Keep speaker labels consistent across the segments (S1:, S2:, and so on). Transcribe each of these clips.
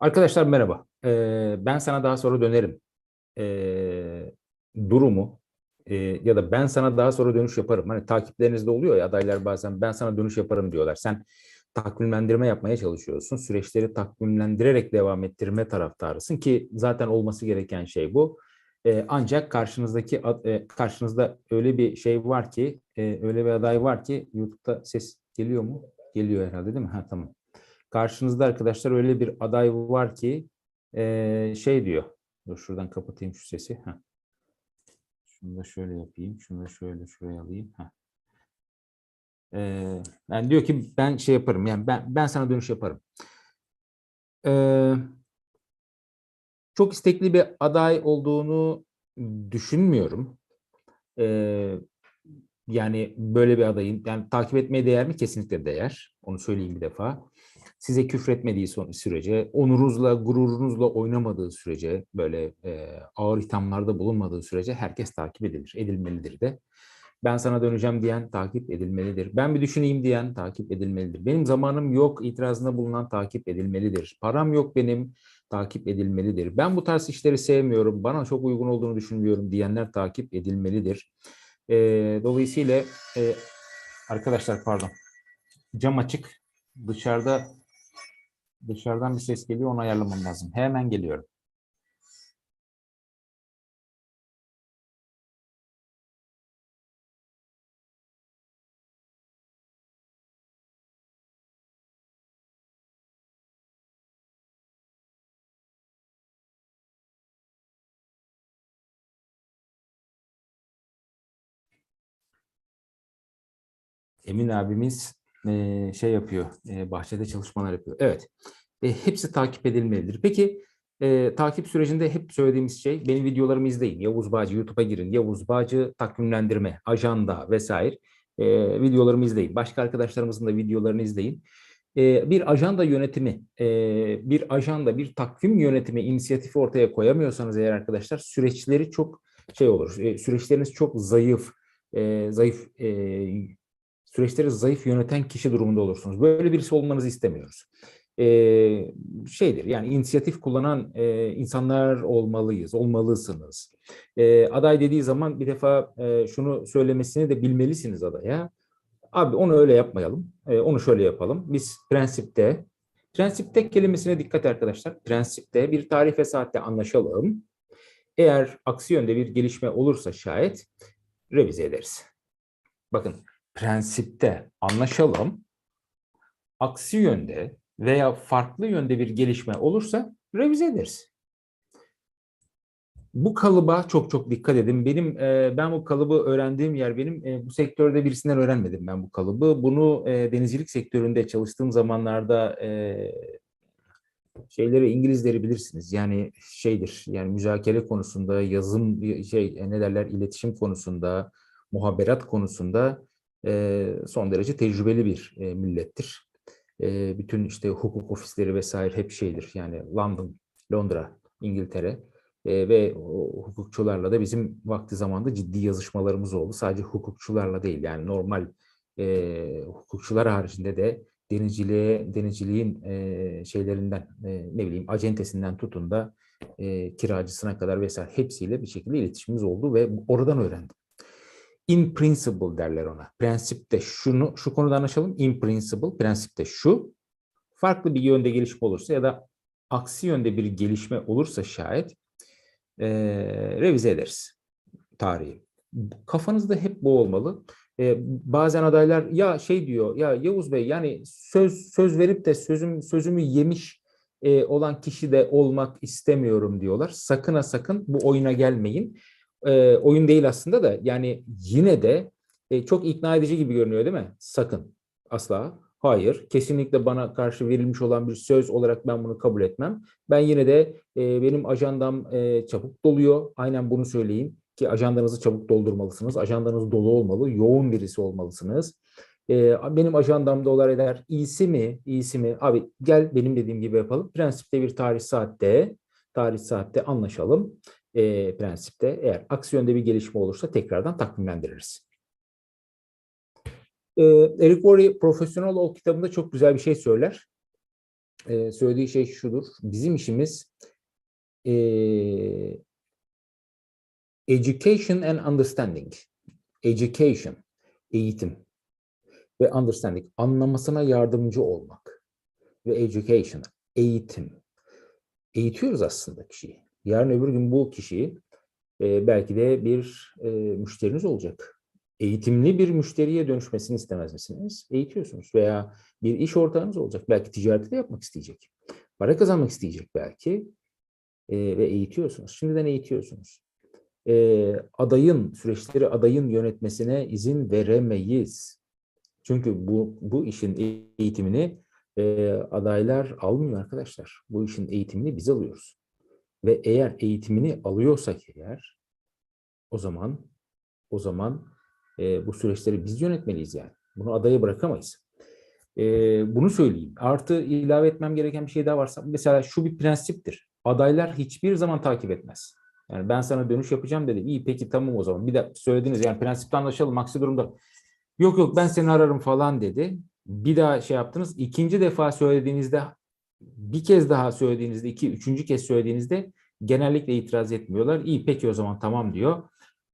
S1: Arkadaşlar merhaba. Ee, ben sana daha sonra dönerim. Ee, durumu e, ya da ben sana daha sonra dönüş yaparım. Hani takiplerinizde oluyor ya adaylar bazen ben sana dönüş yaparım diyorlar. Sen takvimlendirme yapmaya çalışıyorsun. Süreçleri takvimlendirerek devam ettirme taraftarısın ki zaten olması gereken şey bu. Ee, ancak karşınızdaki e, karşınızda öyle bir şey var ki e, öyle bir aday var ki YouTube'da ses geliyor mu? Geliyor herhalde değil mi? Ha tamam. Karşınızda arkadaşlar öyle bir aday var ki eee, şey diyor. Dur şuradan kapatayım şu sesi. Heh. Şunu da şöyle yapayım. Şunu da şöyle şuraya alayım. Heh. Eee, yani diyor ki ben şey yaparım. Yani ben ben sana dönüş yaparım. Eee, çok istekli bir aday olduğunu düşünmüyorum. Eee, yani böyle bir adayın yani takip etmeye değer mi? Kesinlikle değer. Onu söyleyeyim bir defa size küfretmediği sürece, onurunuzla, gururunuzla oynamadığı sürece, böyle e, ağır ithamlarda bulunmadığı sürece herkes takip edilir, edilmelidir de. Ben sana döneceğim diyen takip edilmelidir. Ben bir düşüneyim diyen takip edilmelidir. Benim zamanım yok itirazında bulunan takip edilmelidir. Param yok benim takip edilmelidir. Ben bu tarz işleri sevmiyorum, bana çok uygun olduğunu düşünmüyorum diyenler takip edilmelidir. E, dolayısıyla e, arkadaşlar pardon cam açık dışarıda Dışarıdan bir ses geliyor, onu ayarlamam lazım. Hemen geliyorum. Emin abimiz eee, şey yapıyor, eee, bahçede çalışmalar yapıyor. Evet, e, hepsi takip edilmelidir. Peki e, takip sürecinde hep söylediğimiz şey, benim videolarımı izleyin. Yavuz Bağcı, YouTube'a girin. Yavuz Bağcı takvimlendirme, ajanda vesaire e, videolarımı izleyin. Başka arkadaşlarımızın da videolarını izleyin. E, bir ajanda yönetimi, e, bir ajanda, bir takvim yönetimi inisiyatifi ortaya koyamıyorsanız eğer arkadaşlar süreçleri çok şey olur, e, süreçleriniz çok zayıf, e, zayıf e, süreçleri zayıf yöneten kişi durumunda olursunuz. Böyle birisi olmanızı istemiyoruz. Ee, şeydir yani inisiyatif kullanan e, insanlar olmalıyız, olmalısınız. Ee, aday dediği zaman bir defa e, şunu söylemesini de bilmelisiniz adaya. Abi onu öyle yapmayalım, e, onu şöyle yapalım. Biz prensipte, prensipte kelimesine dikkat arkadaşlar. Prensipte bir tarih ve saatte anlaşalım. Eğer aksi yönde bir gelişme olursa şayet revize ederiz. Bakın prensipte anlaşalım. Aksi yönde veya farklı yönde bir gelişme olursa revize ederiz. Bu kalıba çok çok dikkat edin. Benim e, ben bu kalıbı öğrendiğim yer benim e, bu sektörde birisinden öğrenmedim ben bu kalıbı. Bunu e, denizcilik sektöründe çalıştığım zamanlarda e, şeyleri İngilizleri bilirsiniz. Yani şeydir. Yani müzakere konusunda, yazım şey e, ne derler iletişim konusunda, muhaberat konusunda son derece tecrübeli bir e, millettir. E, bütün işte hukuk ofisleri vesaire hep şeydir. Yani London, Londra, İngiltere e, ve hukukçularla da bizim vakti zamanda ciddi yazışmalarımız oldu. Sadece hukukçularla değil yani normal e, hukukçular haricinde de denizciliğe, denizciliğin e, şeylerinden e, ne bileyim acentesinden tutun da e, kiracısına kadar vesaire hepsiyle bir şekilde iletişimimiz oldu ve oradan öğrendim. In principle derler ona. Prensipte şunu, şu konuda anlaşalım. In principle, prensipte şu. Farklı bir yönde gelişme olursa ya da aksi yönde bir gelişme olursa şayet e, revize ederiz tarihi. Kafanızda hep bu olmalı. E, bazen adaylar ya şey diyor ya Yavuz Bey yani söz söz verip de sözüm sözümü yemiş e, olan kişi de olmak istemiyorum diyorlar. Sakın ha sakın bu oyuna gelmeyin e, oyun değil aslında da yani yine de e, çok ikna edici gibi görünüyor değil mi? Sakın. Asla. Hayır. Kesinlikle bana karşı verilmiş olan bir söz olarak ben bunu kabul etmem. Ben yine de e, benim ajandam e, çabuk doluyor. Aynen bunu söyleyeyim ki ajandanızı çabuk doldurmalısınız. Ajandanız dolu olmalı. Yoğun birisi olmalısınız. E, benim ajandamda olar eder. İyisi mi? İyisi mi? Abi gel benim dediğim gibi yapalım. Prensipte bir tarih saatte tarih saatte anlaşalım e, prensipte. Eğer aksi bir gelişme olursa tekrardan takvimlendiririz. E, Eric Worre Profesyonel Ol kitabında çok güzel bir şey söyler. e, söylediği şey şudur. Bizim işimiz e, education and understanding. Education, eğitim ve understanding, anlamasına yardımcı olmak. Ve education, eğitim. Eğitiyoruz aslında kişiyi. Yarın öbür gün bu kişiyi e, belki de bir e, müşteriniz olacak. Eğitimli bir müşteriye dönüşmesini istemez misiniz? Eğitiyorsunuz. Veya bir iş ortağınız olacak. Belki ticareti de yapmak isteyecek. Para kazanmak isteyecek belki. E, ve eğitiyorsunuz. Şimdiden eğitiyorsunuz. E, adayın, süreçleri adayın yönetmesine izin veremeyiz. Çünkü bu, bu işin eğitimini e, adaylar almıyor arkadaşlar. Bu işin eğitimini biz alıyoruz. Ve eğer eğitimini alıyorsak eğer o zaman o zaman e, bu süreçleri biz yönetmeliyiz yani. Bunu adaya bırakamayız. E, bunu söyleyeyim. Artı ilave etmem gereken bir şey daha varsa mesela şu bir prensiptir. Adaylar hiçbir zaman takip etmez. Yani ben sana dönüş yapacağım dedi. İyi peki tamam o zaman. Bir de söylediniz yani prensipte anlaşalım. Aksi durumda yok yok ben seni ararım falan dedi. Bir daha şey yaptınız. İkinci defa söylediğinizde bir kez daha söylediğinizde, iki, üçüncü kez söylediğinizde genellikle itiraz etmiyorlar. İyi peki o zaman tamam diyor.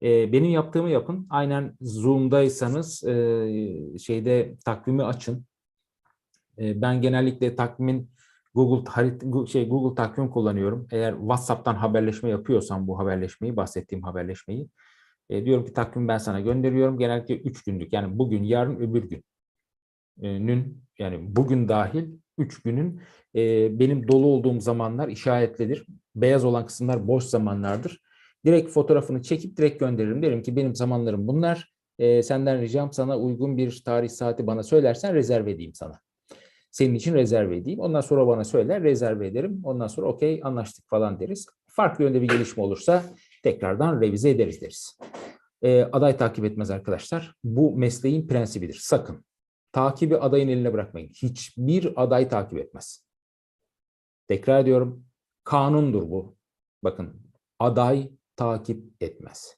S1: E, benim yaptığımı yapın. Aynen Zoom'daysanız e, şeyde takvimi açın. E, ben genellikle takvimin Google harit şey Google takvim kullanıyorum. Eğer WhatsApp'tan haberleşme yapıyorsam bu haberleşmeyi, bahsettiğim haberleşmeyi e, diyorum ki takvim ben sana gönderiyorum. Genellikle üç günlük yani bugün, yarın, öbür gün nün yani bugün dahil 3 günün e, benim dolu olduğum zamanlar işaretlidir. Beyaz olan kısımlar boş zamanlardır. Direkt fotoğrafını çekip direkt gönderirim. Derim ki benim zamanlarım bunlar. E, senden ricam sana uygun bir tarih saati bana söylersen rezerve edeyim sana. Senin için rezerve edeyim. Ondan sonra bana söyler rezerve ederim. Ondan sonra okey anlaştık falan deriz. Farklı yönde bir gelişme olursa tekrardan revize ederiz deriz. E, aday takip etmez arkadaşlar. Bu mesleğin prensibidir. Sakın takibi adayın eline bırakmayın. Hiçbir aday takip etmez. Tekrar ediyorum. Kanundur bu. Bakın aday takip etmez.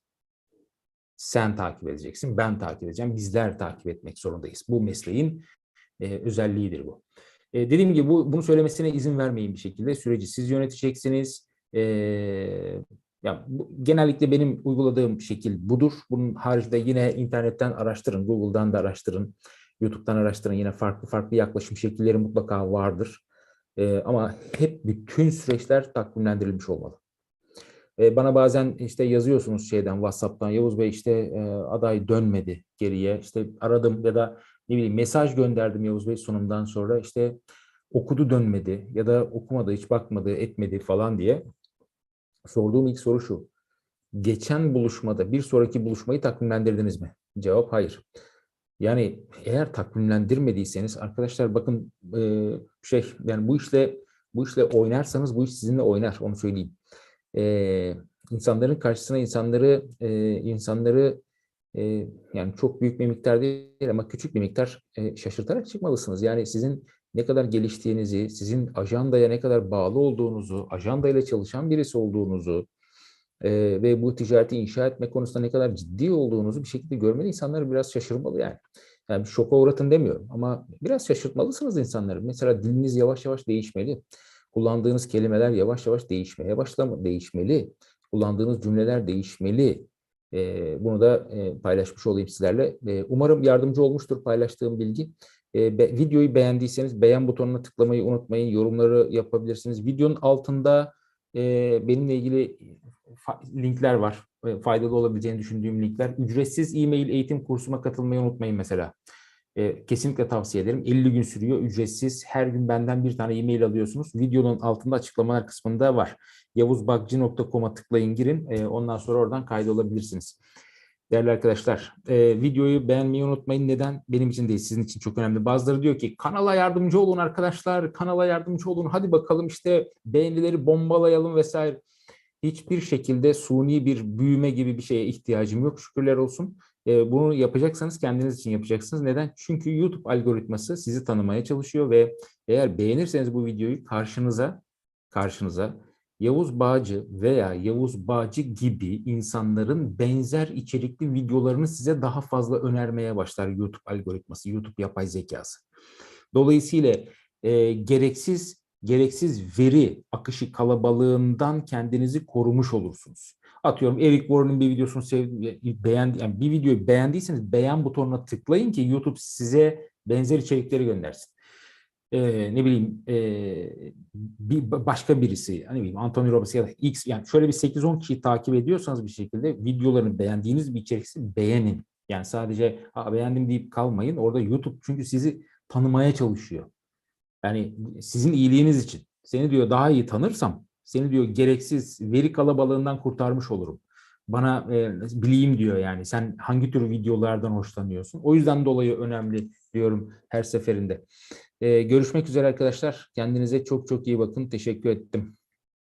S1: Sen takip edeceksin, ben takip edeceğim, bizler takip etmek zorundayız. Bu mesleğin e, özelliğidir bu. E, dediğim gibi bu, bunu söylemesine izin vermeyin bir şekilde. Süreci siz yöneteceksiniz. E, ya, bu, genellikle benim uyguladığım şekil budur. Bunun haricinde yine internetten araştırın, Google'dan da araştırın. YouTube'dan araştırın yine farklı farklı yaklaşım şekilleri mutlaka vardır. E, ama hep bütün süreçler takvimlendirilmiş olmalı. E, bana bazen işte yazıyorsunuz şeyden WhatsApp'tan Yavuz Bey işte e, aday dönmedi geriye. İşte aradım ya da ne bileyim mesaj gönderdim Yavuz Bey sunumdan sonra işte okudu dönmedi ya da okumadı hiç bakmadı etmedi falan diye. Sorduğum ilk soru şu. Geçen buluşmada bir sonraki buluşmayı takvimlendirdiniz mi? Cevap hayır. Yani eğer takvimlendirmediyseniz arkadaşlar bakın e, şey yani bu işle bu işle oynarsanız bu iş sizinle oynar onu söyleyeyim. E, insanların karşısına insanları e, insanları e, yani çok büyük bir miktar değil ama küçük bir miktar e, şaşırtarak çıkmalısınız. Yani sizin ne kadar geliştiğinizi, sizin ajandaya ne kadar bağlı olduğunuzu, ajandayla çalışan birisi olduğunuzu, e, ve bu ticareti inşa etme konusunda ne kadar ciddi olduğunuzu bir şekilde görmeli insanları biraz şaşırmalı yani. Yani şoka uğratın demiyorum ama biraz şaşırtmalısınız insanları. Mesela diliniz yavaş yavaş değişmeli. Kullandığınız kelimeler yavaş yavaş değişmeye başlama, değişmeli. Kullandığınız cümleler değişmeli. E, bunu da e, paylaşmış olayım sizlerle. E, umarım yardımcı olmuştur paylaştığım bilgi. E, be, videoyu beğendiyseniz beğen butonuna tıklamayı unutmayın. Yorumları yapabilirsiniz. Videonun altında e, benimle ilgili linkler var. E, faydalı olabileceğini düşündüğüm linkler. Ücretsiz e-mail eğitim kursuma katılmayı unutmayın mesela. E, kesinlikle tavsiye ederim. 50 gün sürüyor. Ücretsiz. Her gün benden bir tane e-mail alıyorsunuz. Videonun altında açıklamalar kısmında var. yavuzbakci.com'a tıklayın girin. E, ondan sonra oradan kaydolabilirsiniz. Değerli arkadaşlar, e, videoyu beğenmeyi unutmayın. Neden? Benim için değil, sizin için çok önemli. Bazıları diyor ki kanala yardımcı olun arkadaşlar, kanala yardımcı olun. Hadi bakalım işte beğenileri bombalayalım vesaire hiçbir şekilde suni bir büyüme gibi bir şeye ihtiyacım yok şükürler olsun. E, bunu yapacaksanız kendiniz için yapacaksınız. Neden? Çünkü YouTube algoritması sizi tanımaya çalışıyor ve eğer beğenirseniz bu videoyu karşınıza karşınıza Yavuz Bağcı veya Yavuz Bağcı gibi insanların benzer içerikli videolarını size daha fazla önermeye başlar YouTube algoritması, YouTube yapay zekası. Dolayısıyla e, gereksiz gereksiz veri akışı kalabalığından kendinizi korumuş olursunuz. Atıyorum Eric Warren'ın bir videosunu sev, beğendi, yani bir videoyu beğendiyseniz beğen butonuna tıklayın ki YouTube size benzer içerikleri göndersin. Ee, ne bileyim e, bir başka birisi hani bileyim Anthony Robbins ya da X yani şöyle bir 8-10 kişiyi takip ediyorsanız bir şekilde videolarını beğendiğiniz bir içerikse beğenin. Yani sadece beğendim deyip kalmayın. Orada YouTube çünkü sizi tanımaya çalışıyor. Yani sizin iyiliğiniz için. Seni diyor daha iyi tanırsam seni diyor gereksiz veri kalabalığından kurtarmış olurum. Bana e, bileyim diyor yani sen hangi tür videolardan hoşlanıyorsun. O yüzden dolayı önemli diyorum her seferinde. E, görüşmek üzere arkadaşlar. Kendinize çok çok iyi bakın. Teşekkür ettim.